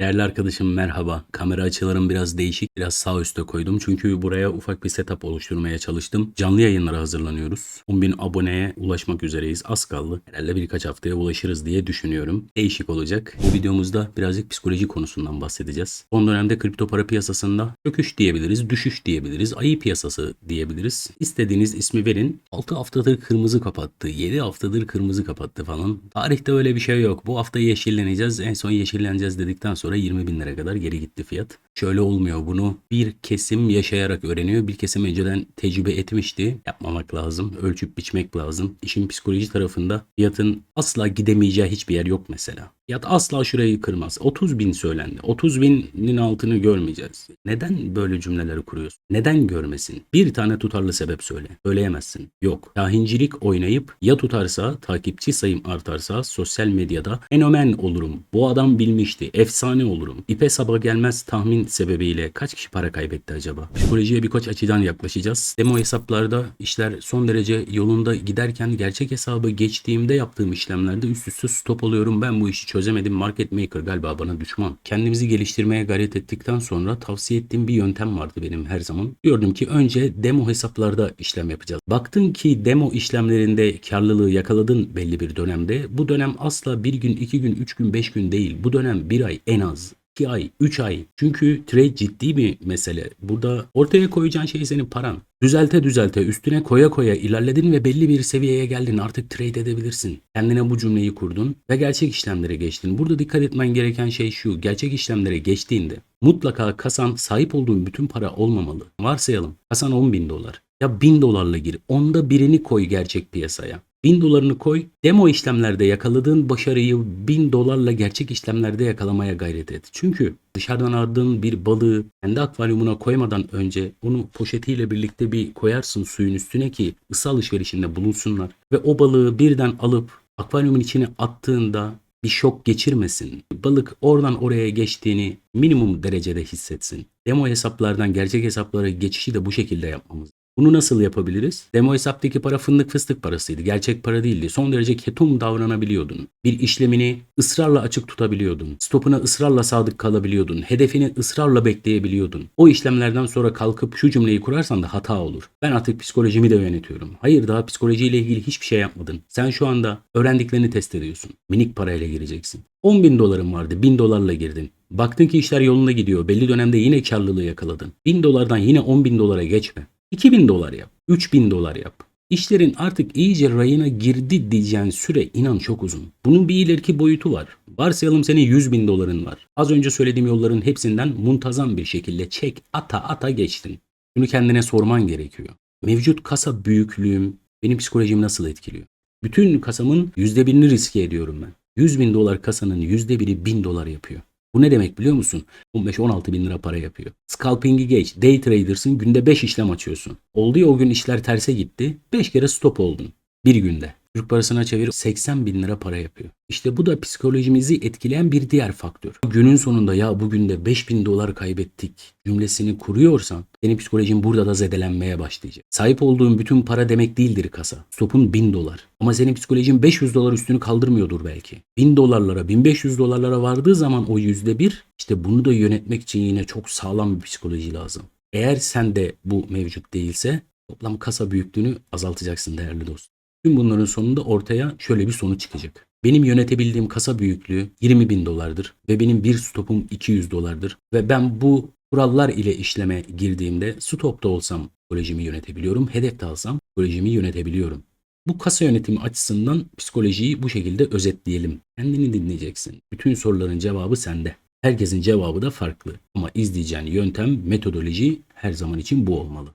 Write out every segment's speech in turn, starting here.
Değerli arkadaşım merhaba. Kamera açılarım biraz değişik. Biraz sağ üstte koydum. Çünkü buraya ufak bir setup oluşturmaya çalıştım. Canlı yayınlara hazırlanıyoruz. 10.000 aboneye ulaşmak üzereyiz. Az kaldı. Herhalde birkaç haftaya ulaşırız diye düşünüyorum. Değişik olacak. Bu videomuzda birazcık psikoloji konusundan bahsedeceğiz. Son dönemde kripto para piyasasında çöküş diyebiliriz, düşüş diyebiliriz, ayı piyasası diyebiliriz. İstediğiniz ismi verin. 6 haftadır kırmızı kapattı, 7 haftadır kırmızı kapattı falan. Tarihte öyle bir şey yok. Bu hafta yeşilleneceğiz. En son yeşilleneceğiz dedikten sonra 20 bin lira kadar geri gitti fiyat. Şöyle olmuyor bunu bir kesim yaşayarak öğreniyor. Bir kesim önceden tecrübe etmişti. Yapmamak lazım. Ölçüp biçmek lazım. İşin psikoloji tarafında fiyatın asla gidemeyeceği hiçbir yer yok mesela. Fiyat asla şurayı kırmaz. 30 bin söylendi. 30 binin altını görmeyeceğiz. Neden böyle cümleleri kuruyorsun? Neden görmesin? Bir tane tutarlı sebep söyle. Söyleyemezsin. Yok. Kahincilik oynayıp ya tutarsa, takipçi sayım artarsa sosyal medyada fenomen olurum. Bu adam bilmişti. Efsane olurum. İpe sabah gelmez tahmin sebebiyle kaç kişi para kaybetti acaba? Psikolojiye birkaç açıdan yaklaşacağız. Demo hesaplarda işler son derece yolunda giderken gerçek hesabı geçtiğimde yaptığım işlemlerde üst üste stop oluyorum. Ben bu işi çözemedim. Market maker galiba bana düşman. Kendimizi geliştirmeye gayret ettikten sonra tavsiye ettiğim bir yöntem vardı benim her zaman. Diyordum ki önce demo hesaplarda işlem yapacağız. Baktın ki demo işlemlerinde karlılığı yakaladın belli bir dönemde. Bu dönem asla bir gün, iki gün, üç gün, beş gün değil. Bu dönem bir ay en az. 2 ay, 3 ay. Çünkü trade ciddi bir mesele. Burada ortaya koyacağın şey senin paran. Düzelte düzelte üstüne koya koya ilerledin ve belli bir seviyeye geldin. Artık trade edebilirsin. Kendine bu cümleyi kurdun ve gerçek işlemlere geçtin. Burada dikkat etmen gereken şey şu. Gerçek işlemlere geçtiğinde mutlaka kasan sahip olduğun bütün para olmamalı. Varsayalım kasan 10 bin dolar. Ya 1000 dolarla gir. Onda birini koy gerçek piyasaya. 1000 dolarını koy. Demo işlemlerde yakaladığın başarıyı 1000 dolarla gerçek işlemlerde yakalamaya gayret et. Çünkü dışarıdan aldığın bir balığı kendi akvaryumuna koymadan önce onu poşetiyle birlikte bir koyarsın suyun üstüne ki ısı alışverişinde bulunsunlar. Ve o balığı birden alıp akvaryumun içine attığında bir şok geçirmesin. Balık oradan oraya geçtiğini minimum derecede hissetsin. Demo hesaplardan gerçek hesaplara geçişi de bu şekilde yapmamız. Bunu nasıl yapabiliriz? Demo hesaptaki para fındık fıstık parasıydı. Gerçek para değildi. Son derece ketum davranabiliyordun. Bir işlemini ısrarla açık tutabiliyordun. Stopuna ısrarla sadık kalabiliyordun. Hedefini ısrarla bekleyebiliyordun. O işlemlerden sonra kalkıp şu cümleyi kurarsan da hata olur. Ben artık psikolojimi de yönetiyorum. Hayır daha psikolojiyle ilgili hiçbir şey yapmadın. Sen şu anda öğrendiklerini test ediyorsun. Minik parayla gireceksin. 10 bin doların vardı. 1000 dolarla girdin. Baktın ki işler yolunda gidiyor. Belli dönemde yine karlılığı yakaladın. 1000 dolardan yine 10 bin dolara geçme. 2000 dolar yap. 3000 dolar yap. İşlerin artık iyice rayına girdi diyeceğin süre inan çok uzun. Bunun bir ileriki boyutu var. Varsayalım senin 100 bin doların var. Az önce söylediğim yolların hepsinden muntazam bir şekilde çek ata ata geçtin. Bunu kendine sorman gerekiyor. Mevcut kasa büyüklüğüm benim psikolojimi nasıl etkiliyor? Bütün kasamın %1'ini riske ediyorum ben. 100 bin dolar kasanın %1'i 1000 dolar yapıyor. Bu ne demek biliyor musun? 15-16 bin lira para yapıyor. Scalping'i geç. Day trader'sın günde 5 işlem açıyorsun. Oldu ya o gün işler terse gitti. 5 kere stop oldun. Bir günde. Türk parasına çevir 80 bin lira para yapıyor. İşte bu da psikolojimizi etkileyen bir diğer faktör. Günün sonunda ya bugün de 5 bin dolar kaybettik cümlesini kuruyorsan senin psikolojin burada da zedelenmeye başlayacak. Sahip olduğun bütün para demek değildir kasa. Stopun 1000 dolar. Ama senin psikolojin 500 dolar üstünü kaldırmıyordur belki. 1000 dolarlara 1500 dolarlara vardığı zaman o %1 işte bunu da yönetmek için yine çok sağlam bir psikoloji lazım. Eğer sende bu mevcut değilse toplam kasa büyüklüğünü azaltacaksın değerli dostum. Tüm bunların sonunda ortaya şöyle bir sonuç çıkacak. Benim yönetebildiğim kasa büyüklüğü 20 bin dolardır ve benim bir stopum 200 dolardır ve ben bu kurallar ile işleme girdiğimde stopta olsam psikolojimi yönetebiliyorum, hedefte alsam psikolojimi yönetebiliyorum. Bu kasa yönetimi açısından psikolojiyi bu şekilde özetleyelim. Kendini dinleyeceksin. Bütün soruların cevabı sende. Herkesin cevabı da farklı ama izleyeceğin yöntem, metodoloji her zaman için bu olmalı.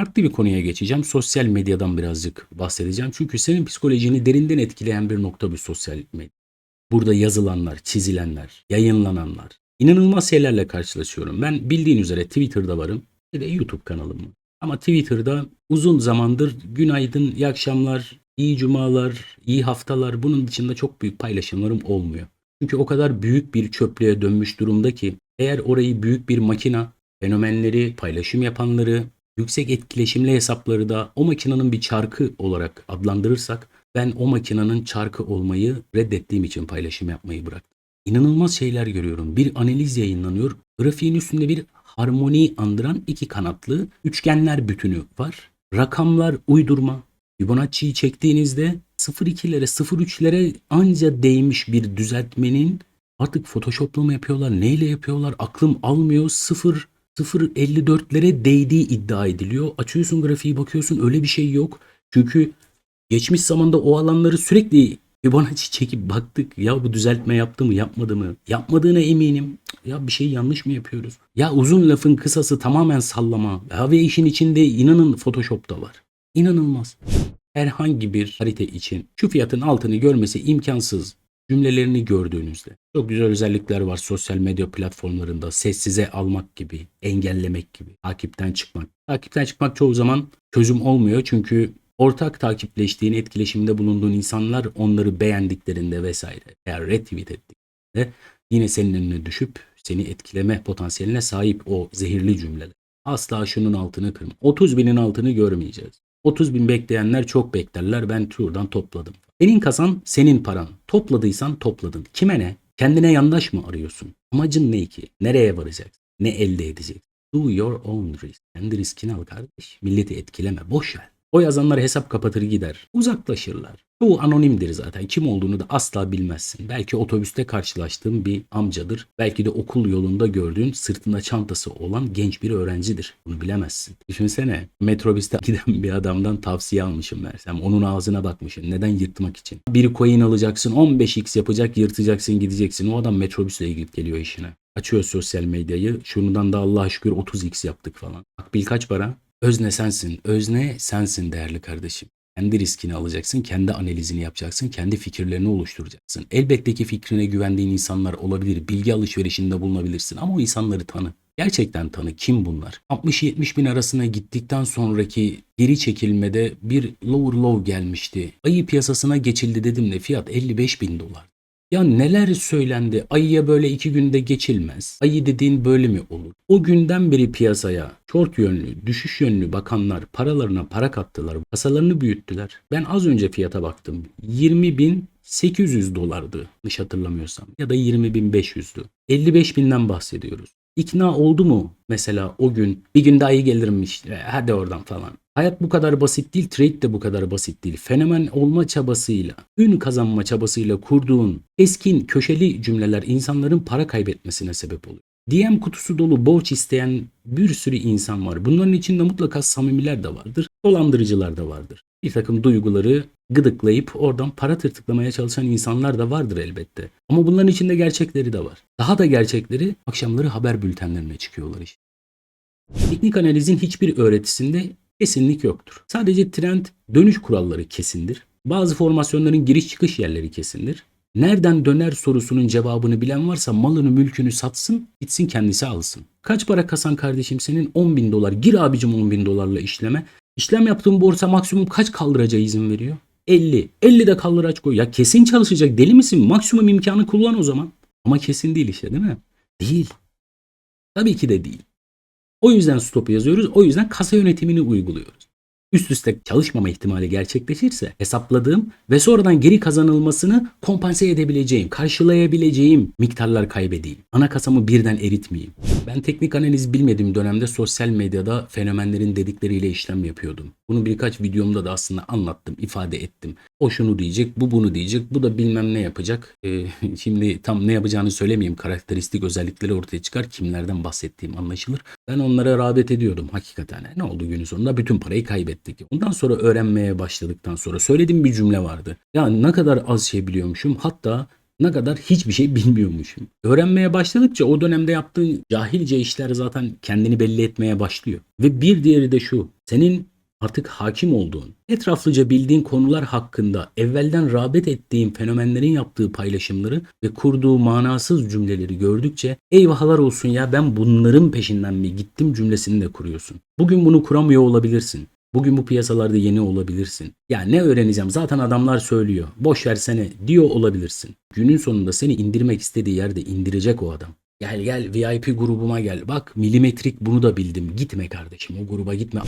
Farklı bir konuya geçeceğim. Sosyal medyadan birazcık bahsedeceğim. Çünkü senin psikolojini derinden etkileyen bir nokta bu sosyal medya. Burada yazılanlar, çizilenler, yayınlananlar. İnanılmaz şeylerle karşılaşıyorum. Ben bildiğin üzere Twitter'da varım. Bir de YouTube kanalım var. Ama Twitter'da uzun zamandır günaydın, iyi akşamlar, iyi cumalar, iyi haftalar bunun dışında çok büyük paylaşımlarım olmuyor. Çünkü o kadar büyük bir çöplüğe dönmüş durumda ki eğer orayı büyük bir makina, fenomenleri, paylaşım yapanları, yüksek etkileşimli hesapları da o makinenin bir çarkı olarak adlandırırsak ben o makinenin çarkı olmayı reddettiğim için paylaşım yapmayı bıraktım. İnanılmaz şeyler görüyorum. Bir analiz yayınlanıyor. Grafiğin üstünde bir harmoniyi andıran iki kanatlı üçgenler bütünü var. Rakamlar uydurma. Fibonacci'yi çektiğinizde 0.2'lere 0.3'lere anca değmiş bir düzeltmenin artık Photoshop'la mı yapıyorlar, neyle yapıyorlar aklım almıyor. 0 0.54'lere değdiği iddia ediliyor. Açıyorsun grafiği bakıyorsun öyle bir şey yok. Çünkü geçmiş zamanda o alanları sürekli Fibonacci çekip baktık. Ya bu düzeltme yaptı mı yapmadı mı? Yapmadığına eminim. Ya bir şey yanlış mı yapıyoruz? Ya uzun lafın kısası tamamen sallama. Ya ve işin içinde inanın Photoshop'ta var. İnanılmaz. Herhangi bir harita için şu fiyatın altını görmesi imkansız cümlelerini gördüğünüzde. Çok güzel özellikler var sosyal medya platformlarında. Sessize almak gibi, engellemek gibi, takipten çıkmak. Takipten çıkmak çoğu zaman çözüm olmuyor çünkü ortak takipleştiğin, etkileşimde bulunduğun insanlar onları beğendiklerinde vesaire eğer retweet ettiklerinde yine senin önüne düşüp seni etkileme potansiyeline sahip o zehirli cümleler. Asla şunun altını kırma. 30 binin altını görmeyeceğiz. 30 bin bekleyenler çok beklerler. Ben şuradan topladım. Senin kasan senin paran. Topladıysan topladın. Kime ne? Kendine yandaş mı arıyorsun? Amacın ne ki? Nereye varacaksın? Ne elde edeceksin? Do your own risk. Kendi riskini al kardeş. Milleti etkileme. Boş ver. O yazanlar hesap kapatır gider. Uzaklaşırlar. Çoğu anonimdir zaten. Kim olduğunu da asla bilmezsin. Belki otobüste karşılaştığın bir amcadır. Belki de okul yolunda gördüğün sırtında çantası olan genç bir öğrencidir. Bunu bilemezsin. Düşünsene metrobüste giden bir adamdan tavsiye almışım mersem. Onun ağzına bakmışım. Neden yırtmak için? Bir coin alacaksın 15x yapacak yırtacaksın gideceksin. O adam metrobüsle gidip geliyor işine. Açıyor sosyal medyayı. Şundan da Allah'a şükür 30x yaptık falan. Akbil kaç para? Özne sensin. Özne sensin değerli kardeşim. Kendi riskini alacaksın, kendi analizini yapacaksın, kendi fikirlerini oluşturacaksın. Elbette ki fikrine güvendiğin insanlar olabilir, bilgi alışverişinde bulunabilirsin ama o insanları tanı. Gerçekten tanı kim bunlar? 60-70 bin arasına gittikten sonraki geri çekilmede bir lower low gelmişti. Ayı piyasasına geçildi dedim de fiyat 55 bin dolar. Ya neler söylendi? Ayıya böyle iki günde geçilmez. Ayı dediğin böyle mi olur? O günden beri piyasaya short yönlü, düşüş yönlü bakanlar paralarına para kattılar. Kasalarını büyüttüler. Ben az önce fiyata baktım. 20.800 dolardı. Yanlış hatırlamıyorsam. Ya da 20.500'dü. 55 binden bahsediyoruz. İkna oldu mu mesela o gün bir gün daha iyi gelirmiş hadi oradan falan. Hayat bu kadar basit değil, trade de bu kadar basit değil. Fenomen olma çabasıyla, ün kazanma çabasıyla kurduğun eskin köşeli cümleler insanların para kaybetmesine sebep oluyor. DM kutusu dolu borç isteyen bir sürü insan var. Bunların içinde mutlaka samimiler de vardır, dolandırıcılar da vardır. Bir takım duyguları gıdıklayıp oradan para tırtıklamaya çalışan insanlar da vardır elbette. Ama bunların içinde gerçekleri de var. Daha da gerçekleri akşamları haber bültenlerine çıkıyorlar işte. Teknik analizin hiçbir öğretisinde kesinlik yoktur. Sadece trend dönüş kuralları kesindir. Bazı formasyonların giriş çıkış yerleri kesindir. Nereden döner sorusunun cevabını bilen varsa malını mülkünü satsın gitsin kendisi alsın. Kaç para kasan kardeşim senin 10 bin dolar gir abicim 10 bin dolarla işleme. İşlem yaptığın borsa maksimum kaç kaldıracağı izin veriyor? 50. 50 de kaldıraç koy. Ya kesin çalışacak deli misin? Maksimum imkanı kullan o zaman. Ama kesin değil işte değil mi? Değil. Tabii ki de değil. O yüzden stop yazıyoruz. O yüzden kasa yönetimini uyguluyoruz. Üst üste çalışmama ihtimali gerçekleşirse hesapladığım ve sonradan geri kazanılmasını kompanse edebileceğim, karşılayabileceğim miktarlar kaybedeyim. Ana kasamı birden eritmeyeyim. Ben teknik analiz bilmediğim dönemde sosyal medyada fenomenlerin dedikleriyle işlem yapıyordum. Bunu birkaç videomda da aslında anlattım, ifade ettim. O şunu diyecek, bu bunu diyecek, bu da bilmem ne yapacak. Ee, şimdi tam ne yapacağını söylemeyeyim. Karakteristik özellikleri ortaya çıkar. Kimlerden bahsettiğim anlaşılır. Ben onlara rağbet ediyordum hakikaten. Ne oldu günün sonunda? Bütün parayı kaybettik. Ondan sonra öğrenmeye başladıktan sonra söylediğim bir cümle vardı. Ya ne kadar az şey biliyormuşum. Hatta ne kadar hiçbir şey bilmiyormuşum. Öğrenmeye başladıkça o dönemde yaptığın cahilce işler zaten kendini belli etmeye başlıyor. Ve bir diğeri de şu. Senin artık hakim olduğun, etraflıca bildiğin konular hakkında evvelden rağbet ettiğin fenomenlerin yaptığı paylaşımları ve kurduğu manasız cümleleri gördükçe eyvahlar olsun ya ben bunların peşinden mi gittim cümlesini de kuruyorsun. Bugün bunu kuramıyor olabilirsin. Bugün bu piyasalarda yeni olabilirsin. Ya ne öğreneceğim zaten adamlar söylüyor. Boş versene diyor olabilirsin. Günün sonunda seni indirmek istediği yerde indirecek o adam. Gel gel VIP grubuma gel. Bak milimetrik bunu da bildim. Gitme kardeşim o gruba gitme.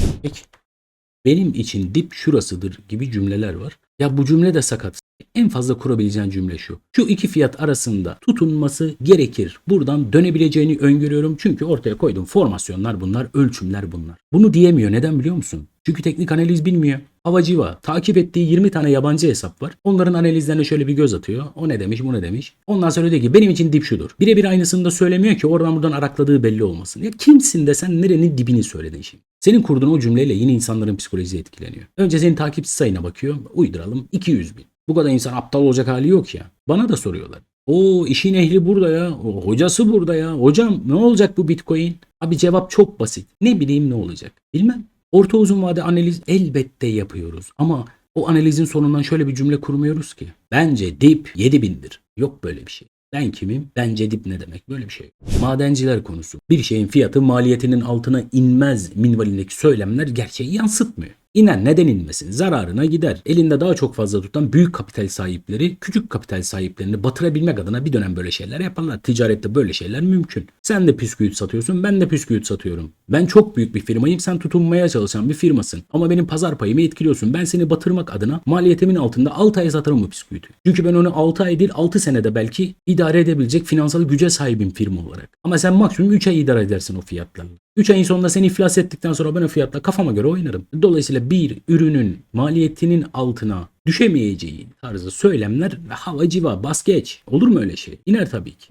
Benim için dip şurasıdır gibi cümleler var. Ya bu cümle de sakat. En fazla kurabileceğin cümle şu. Şu iki fiyat arasında tutunması gerekir. Buradan dönebileceğini öngörüyorum. Çünkü ortaya koyduğum formasyonlar bunlar, ölçümler bunlar. Bunu diyemiyor. Neden biliyor musun? Çünkü teknik analiz bilmiyor. Havacıva takip ettiği 20 tane yabancı hesap var. Onların analizlerine şöyle bir göz atıyor. O ne demiş, bu ne demiş. Ondan sonra diyor ki benim için dip şudur. Birebir aynısını da söylemiyor ki oradan buradan arakladığı belli olmasın. Ya kimsin de sen nerenin dibini söyledin şimdi. Senin kurduğun o cümleyle yine insanların psikolojisi etkileniyor. Önce senin takipçi sayına bakıyor. Uyduralım 200 bin. Bu kadar insan aptal olacak hali yok ya. Bana da soruyorlar. O işin ehli burada ya. O hocası burada ya. Hocam ne olacak bu bitcoin? Abi cevap çok basit. Ne bileyim ne olacak. Bilmem. Orta uzun vade analiz elbette yapıyoruz. Ama o analizin sonundan şöyle bir cümle kurmuyoruz ki. Bence dip 7000'dir. Yok böyle bir şey. Ben kimim? Bence dip ne demek? Böyle bir şey. Madenciler konusu. Bir şeyin fiyatı maliyetinin altına inmez minvalindeki söylemler gerçeği yansıtmıyor. İner neden inmesin? Zararına gider. Elinde daha çok fazla tutan büyük kapital sahipleri küçük kapital sahiplerini batırabilmek adına bir dönem böyle şeyler yaparlar. Ticarette böyle şeyler mümkün. Sen de püsküüt satıyorsun, ben de püsküüt satıyorum. Ben çok büyük bir firmayım, sen tutunmaya çalışan bir firmasın. Ama benim pazar payımı etkiliyorsun. Ben seni batırmak adına maliyetimin altında 6 ay satarım bu püsküütü. Çünkü ben onu 6 ay değil 6 senede belki idare edebilecek finansal güce sahibim firma olarak. Ama sen maksimum 3 ay idare edersin o fiyatlarla. 3 ayın sonunda seni iflas ettikten sonra ben o fiyatla kafama göre oynarım. Dolayısıyla bir ürünün maliyetinin altına düşemeyeceği tarzı söylemler hava civa bas geç. Olur mu öyle şey? İner tabii ki.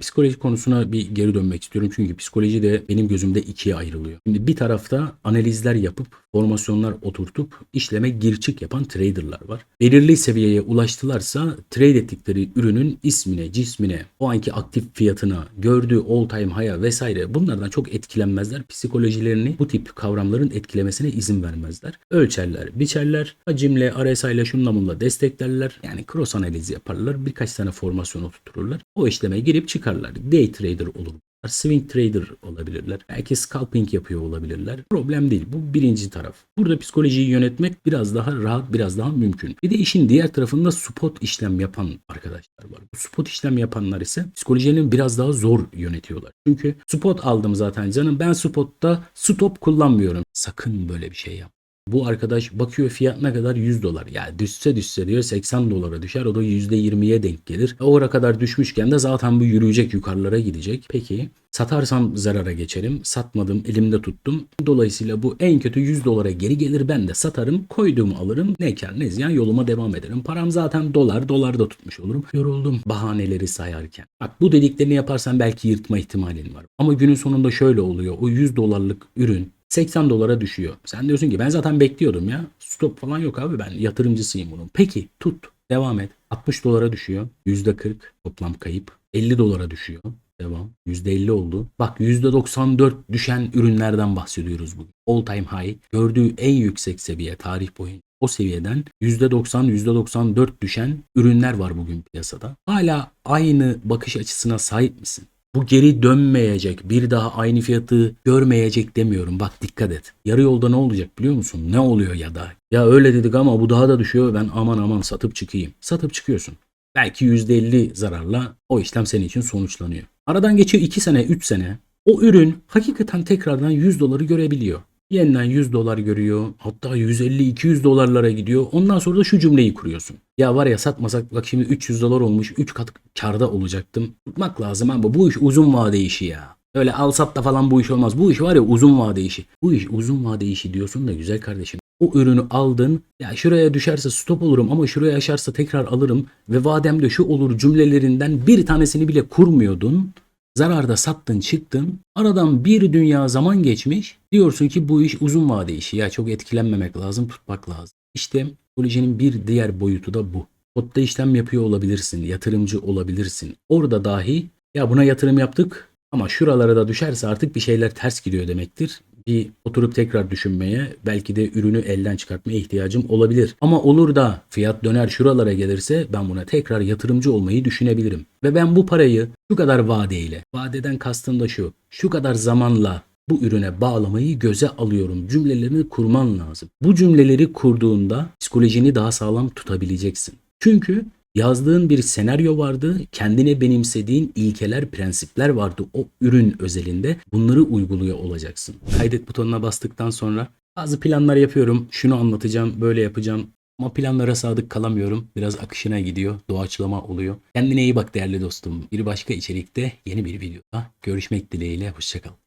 Psikoloji konusuna bir geri dönmek istiyorum. Çünkü psikoloji de benim gözümde ikiye ayrılıyor. Şimdi bir tarafta analizler yapıp, formasyonlar oturtup işleme gir çık yapan traderlar var. Belirli seviyeye ulaştılarsa trade ettikleri ürünün ismine, cismine, o anki aktif fiyatına, gördüğü all time high'a vesaire bunlardan çok etkilenmezler. Psikolojilerini bu tip kavramların etkilemesine izin vermezler. Ölçerler, biçerler, hacimle, RSI ile şunla bunla desteklerler. Yani cross analizi yaparlar. Birkaç tane formasyon oturtururlar. O işleme girip çıkarlar. Day trader olur. Swing trader olabilirler. Belki scalping yapıyor olabilirler. Problem değil. Bu birinci taraf. Burada psikolojiyi yönetmek biraz daha rahat, biraz daha mümkün. Bir de işin diğer tarafında spot işlem yapan arkadaşlar var. Bu spot işlem yapanlar ise psikolojilerini biraz daha zor yönetiyorlar. Çünkü spot aldım zaten canım. Ben spotta stop kullanmıyorum. Sakın böyle bir şey yap. Bu arkadaş bakıyor fiyat ne kadar 100 dolar. Ya düşse düşse diyor 80 dolara düşer. O da %20'ye denk gelir. E, Oraya kadar düşmüşken de zaten bu yürüyecek yukarılara gidecek. Peki satarsam zarara geçerim. Satmadım elimde tuttum. Dolayısıyla bu en kötü 100 dolara geri gelir. Ben de satarım. Koyduğumu alırım. Ne kar ne ziyan yoluma devam ederim. Param zaten dolar. Dolar da tutmuş olurum. Yoruldum bahaneleri sayarken. Bak bu dediklerini yaparsan belki yırtma ihtimalin var. Ama günün sonunda şöyle oluyor. O 100 dolarlık ürün 80 dolara düşüyor. Sen diyorsun ki ben zaten bekliyordum ya. Stop falan yok abi ben yatırımcısıyım bunun. Peki tut. Devam et. 60 dolara düşüyor. %40 toplam kayıp. 50 dolara düşüyor. Devam. %50 oldu. Bak %94 düşen ürünlerden bahsediyoruz bugün. All time high. Gördüğü en yüksek seviye tarih boyunca. O seviyeden %90, %94 düşen ürünler var bugün piyasada. Hala aynı bakış açısına sahip misin? Bu geri dönmeyecek, bir daha aynı fiyatı görmeyecek demiyorum. Bak dikkat et. Yarı yolda ne olacak biliyor musun? Ne oluyor ya da? Ya öyle dedik ama bu daha da düşüyor. Ben aman aman satıp çıkayım. Satıp çıkıyorsun. Belki %50 zararla o işlem senin için sonuçlanıyor. Aradan geçiyor 2 sene, 3 sene. O ürün hakikaten tekrardan 100 doları görebiliyor. Yeniden 100 dolar görüyor. Hatta 150-200 dolarlara gidiyor. Ondan sonra da şu cümleyi kuruyorsun. Ya var ya satmasak bak şimdi 300 dolar olmuş. 3 kat karda olacaktım. Tutmak lazım ama bu iş uzun vade işi ya. Öyle al sat da falan bu iş olmaz. Bu iş var ya uzun vade işi. Bu iş uzun vade işi diyorsun da güzel kardeşim. O ürünü aldın. Ya şuraya düşerse stop olurum ama şuraya aşarsa tekrar alırım. Ve vademde şu olur cümlelerinden bir tanesini bile kurmuyordun. Zararda sattın çıktın. Aradan bir dünya zaman geçmiş. Diyorsun ki bu iş uzun vade işi. Ya çok etkilenmemek lazım tutmak lazım. İşte psikolojinin bir diğer boyutu da bu. Spotta işlem yapıyor olabilirsin. Yatırımcı olabilirsin. Orada dahi ya buna yatırım yaptık ama şuralara da düşerse artık bir şeyler ters gidiyor demektir. Bir oturup tekrar düşünmeye, belki de ürünü elden çıkartmaya ihtiyacım olabilir. Ama olur da fiyat döner şuralara gelirse ben buna tekrar yatırımcı olmayı düşünebilirim. Ve ben bu parayı şu kadar vadeyle, vadeden kastım da şu, şu kadar zamanla bu ürüne bağlamayı göze alıyorum. Cümlelerini kurman lazım. Bu cümleleri kurduğunda psikolojini daha sağlam tutabileceksin. Çünkü yazdığın bir senaryo vardı, kendine benimsediğin ilkeler, prensipler vardı o ürün özelinde. Bunları uyguluyor olacaksın. Kaydet butonuna bastıktan sonra Bazı planlar yapıyorum. Şunu anlatacağım, böyle yapacağım. Ama planlara sadık kalamıyorum. Biraz akışına gidiyor. Doğaçlama oluyor. Kendine iyi bak değerli dostum. Bir başka içerikte yeni bir videoda görüşmek dileğiyle. Hoşçakal.